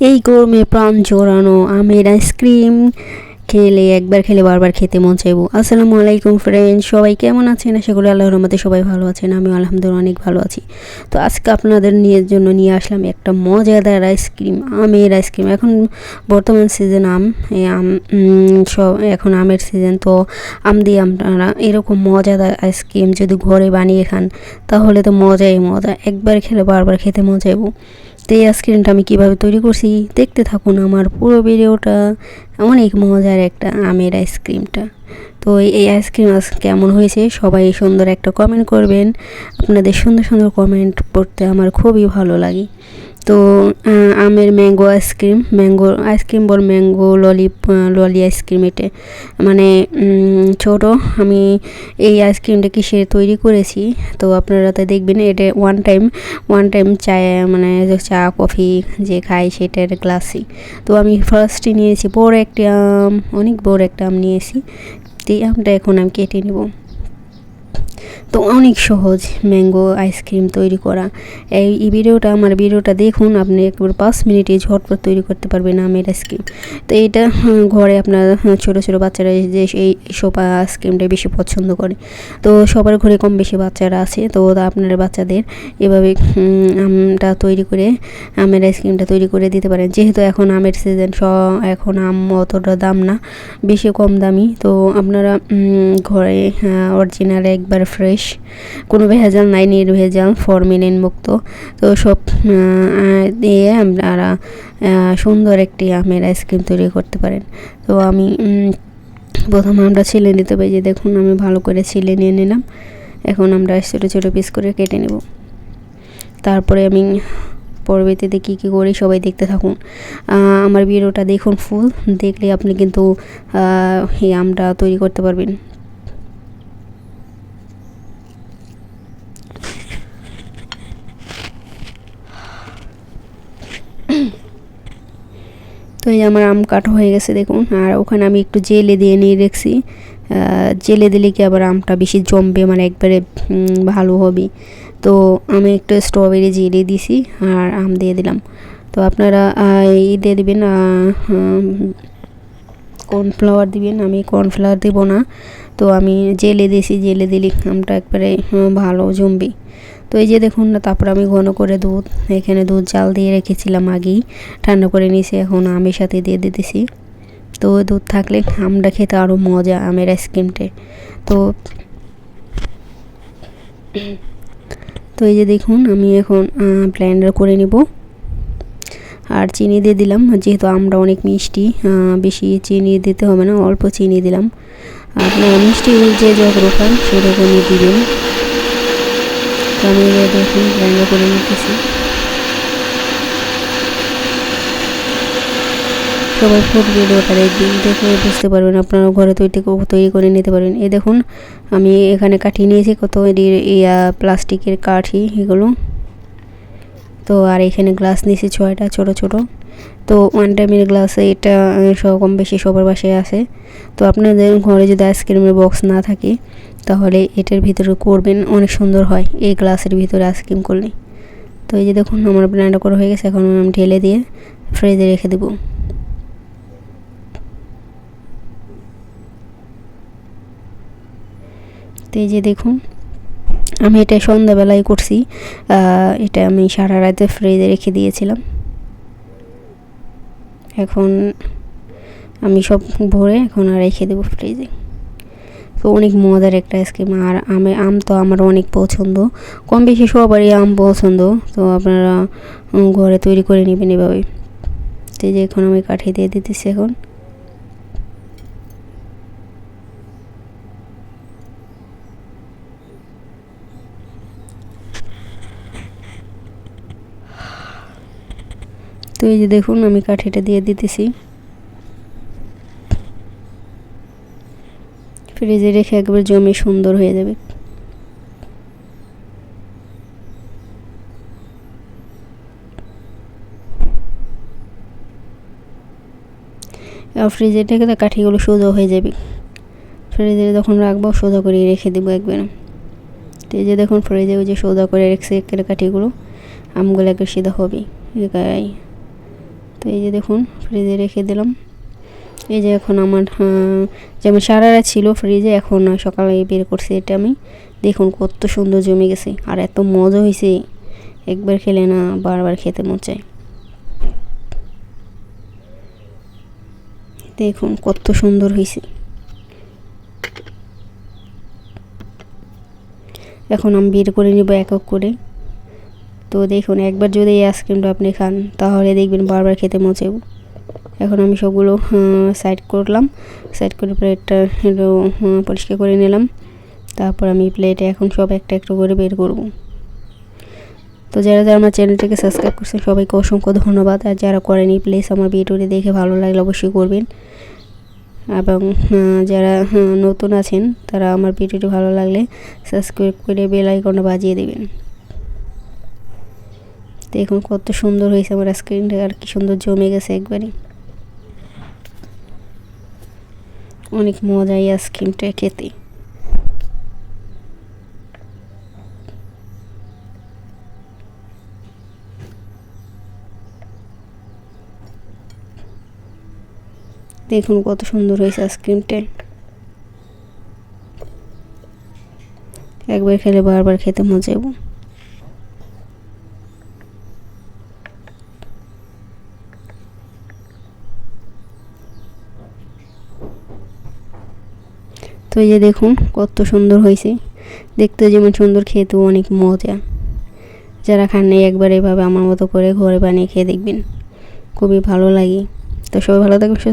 এই গরমে প্রাণ জোরানো আমের আইসক্রিম খেলে, একবার খেলে, বারবার খেতে মন চাইব। আসসালামু আলাইকুম ফ্রেন্ড সবাই কেমন আছেন? আশা করি আল্লাহর রহমতে সবাই ভালো আছেন আমি আলহামদুলিল্লাহ অনেক ভালো আছি। তো আজকে আপনাদের নিয়ে জন্য নিয়ে আসলাম একটা মজাদার আইসক্রিম, আমের আইসক্রিম। এখন বর্তমান সিজন আম আম সব এখন আমের সিজন তো আম দিয়ে আপনারা এরকম মজাদার আইসক্রিম যদি ঘরে বানিয়ে খান, তাহলে তো মজাই মজা। একবার খেলে, বারবার খেতে মন চাইব। তো এই আইসক্রিমটা আমি কীভাবে তৈরি করছি, দেখতে থাকুন আমার পুরো ভিডিওটা। অনেক মজার একটা আমের আইসক্রিমটা। তো এই- আইসক্রিম কেমন হয়েছে সবাই সুন্দর একটা কমেন্ট করবেন। আপনাদের সুন্দর সুন্দর কমেন্ট পড়তে আমার খুবই ভালো লাগে। তো আমের mango ice cream mango, ice cream বল mango lolly lolly ice cream এটা। মানে ছোট, আমি এই আইসক্রিমটা কিসে তৈরি করেছি, তো আপনারা তো দেখবেন এটা ওয়ান টাইম ওয়ান টাইম চা মানে চা, কফি যে খাই সেটার গ্লাসই তো আমি ফার্স্টে নিয়েছি বড় একটা আম, অনেক বড় একটা আম নিয়েছি। এই আমটা এখন আমি কেটে নেব। তো অনেক সহজ ম্যাঙ্গো আইসক্রিম তৈরি করা। এই এই ভিডিওটা আমার ভিডিওটা দেখুন আপনি একবার পাঁচ মিনিটে ঝটপট তৈরি করতে পারবেন আমের আইসক্রিম। তো এইটা হুম, ঘরে আপনার হুম, ছোট ছোট বাচ্চারা যে এই সব আইসক্রিমটা বেশি পছন্দ করে। তো সবার ঘরে কম বেশি বাচ্চারা আছে তো আপনার বাচ্চাদের এভাবে আমটা তৈরি করে আমের আইসক্রিমটা তৈরি করে দিতে পারেন। যেহেতু এখন আমের সিজন স এখন আম অতটা দাম না বেশি কম দামি। তো আপনারা ঘরে অরিজিনাল একবার ফ্রেশ কোনো ভেজাল নাই, নির্ভেজাল, ফরমিলিন মুক্ত। তো সব দিয়ে আপনারা সুন্দর একটি আমের আইসক্রিম তৈরি করতে পারেন। তো আমি প্রথমে আমরা ছিলে নিতে পারি যে দেখুন, আমি ভালো করে ছিলে নিয়ে নিলাম। এখন আমরা ছোটো ছোটো পিস করে কেটে নেব। তারপরে আমি পরবর্তীতে কী কী করি, সবাই দেখতে থাকুন। আমার ভিডিওটা দেখুন ফুল দেখলে আপনি কিন্তু আমটা তৈরি করতে পারবেন। তো এই আমার আম কাটা হয়ে গেছে, দেখুন। আর ওখানে আমি একটু জেলে দিয়ে নিয়ে রেখেছি। জেলে দিলে কি আবার আমটা বেশি জমবে? মানে একবারে ভালো হবে। তো আমি একটু স্ট্রবেরি জেলে দিছি আর আম দিয়ে দিলাম। তো আপনারা দিয়ে দিবেন কর্নফ্লাওয়ার দিবেন, আমি কর্নফ্লাওয়ার দেবো না। তো আমি জেলে দিয়েছি, জেলে দিলে আমটা একবারে ভালো জমবে। তো এই যে দেখুন না তারপর আমি ঘন করে দুধ, এখানে দুধ জাল দিয়ে রেখেছিলাম আগেই। ঠান্ডা করে নিয়েছি, এখন আমের সাথে দিয়ে দিতেছি। তো দুধ থাকলে আমটা খেতে আরও মজা, আমের আইসক্রিমটা তো তো এই যে দেখুন, আমি এখন ব্লেন্ডার করে নিব। আর চিনি দিয়ে দিলাম, যেহেতু আমরা অনেক মিষ্টি বেশি চিনি দিতে হবে না, অল্প চিনি দিলাম। আপনারা মিষ্টি যে যত রকম সেরকমই দিবেন। তো আমি দেখুন ব্লেন্ডার করে নিতেছি। সবাই ফুড ভিডিওটা দেখবেন, দেখে বুঝতে পারবেন আপনারা ঘরে তৈরি তৈরি করে নিতে পারবেন। এই দেখুন, আমি এখানে কাঠি নিয়েছি, কত ইয়া প্লাস্টিকের কাঠি, এগুলো। তো আর এখানে গ্লাস নিয়েছি ছয়টা, ছোট ছোট। তো ওয়ান টাইমের গ্লাস এটা সব বেশি সবার বাসায় আছে। তো আপনাদের ঘরে যদি আইসক্রিমের বক্স না থাকে, তাহলে এটার ভিতরে করবেন, অনেক সুন্দর হয় এই গ্লাসের ভিতরে আইসক্রিম করলে। তো এই যে দেখুন, আমার ব্ল্যান্ড করা হয়ে গেছে, এখন আমি ঢেলে দিয়ে ফ্রিজে রেখে দেবো। তো এই যে দেখুন আমি এটা সন্ধ্যাবেলায় করছি এটা আমি সারা রাতে ফ্রিজে রেখে দিয়েছিলাম। এখন আমি সব ভরে এখন আর রেখে দেবো ফ্রিজে তো অনেক মজার একটা আইসক্রিম, আর আমে আম তো আমার অনেক পছন্দ। কম বেশি সবারই আম পছন্দ, তো আপনারা ঘরে তৈরি করে নেবেন এভাবে তো যে এখন আমি কাঠিয়ে দিয়ে দিতেছি এখন। তো এই যে দেখুন, আমি কাঠিটা দিয়ে দিতেছি। ফ্রিজে রেখে একবার জমে সুন্দর হয়ে যাবে। ফ্রিজে রেখে কাঠিগুলো সোজা হয়ে যাবে। ফ্রিজে যখন রাখব, সোজা করে রেখে দেবো একবার। তো এই যে দেখুন, ফ্রিজে ওই যে সোজা করে রেখেছে কাঠিগুলো। আমগুলো একে সিধা হবে একাই। তো এই যে দেখুন ফ্রিজে রেখে দিলাম। এই যে এখন আমার যেমন সারা রাত ছিল ফ্রিজে এখন সকালে বের করছি এটা আমি। দেখুন কত সুন্দর জমে গেছে, আর এত মজা হয়েছে। একবার খেলে না বারবার খেতে মন চায়। দেখুন কত সুন্দর হয়েছে। এখন আমি বের করে নিব এক এক করে। তো দেখুন, একবার যদি এই আইসক্রিমটা আপনি খান, তাহলে দেখবেন বারবার খেতে চাইব। এখন আমি সবগুলো সাইড করলাম। সাইড করে প্লেটটা পরিষ্কার করে নিলাম। তারপর আমি প্লেটে এখন সব একটা একটু করে বের করব। তো যারা যারা আমার চ্যানেলটাকে সাবস্ক্রাইব করছেন, সবাইকে অসংখ্য ধন্যবাদ। আর যারা করেনি প্লিজ আমার ভিডিওটি দেখে ভালো লাগলে অবশ্যই করবেন। এবং যারা নতুন আছেন, তারা আমার ভিডিওটি ভালো লাগলে সাবস্ক্রাইব করে বেল আইকনটা বাজিয়ে দেবেন। দেখুন কত সুন্দর হয়েছে আমার স্ক্রিনটা আর কি সুন্দর জমে গেছে একবারে অনেক মজা এই আইসক্রিমটা খেতে। দেখুন কত সুন্দর হয়েছে আইসক্রিমটা। একবার খেলে বারবার খেতে মজা যাব তো এই যে দেখুন, কত সুন্দর হয়েছে। দেখতে যেমন সুন্দর, খেতেও অনেক মজা। যারা খান নেই, একবার এভাবে আমার মতো করে ঘরে বানিয়ে খেয়ে দেখবেন। খুবই ভালো লাগে। তো সবাই ভালো সুস্থ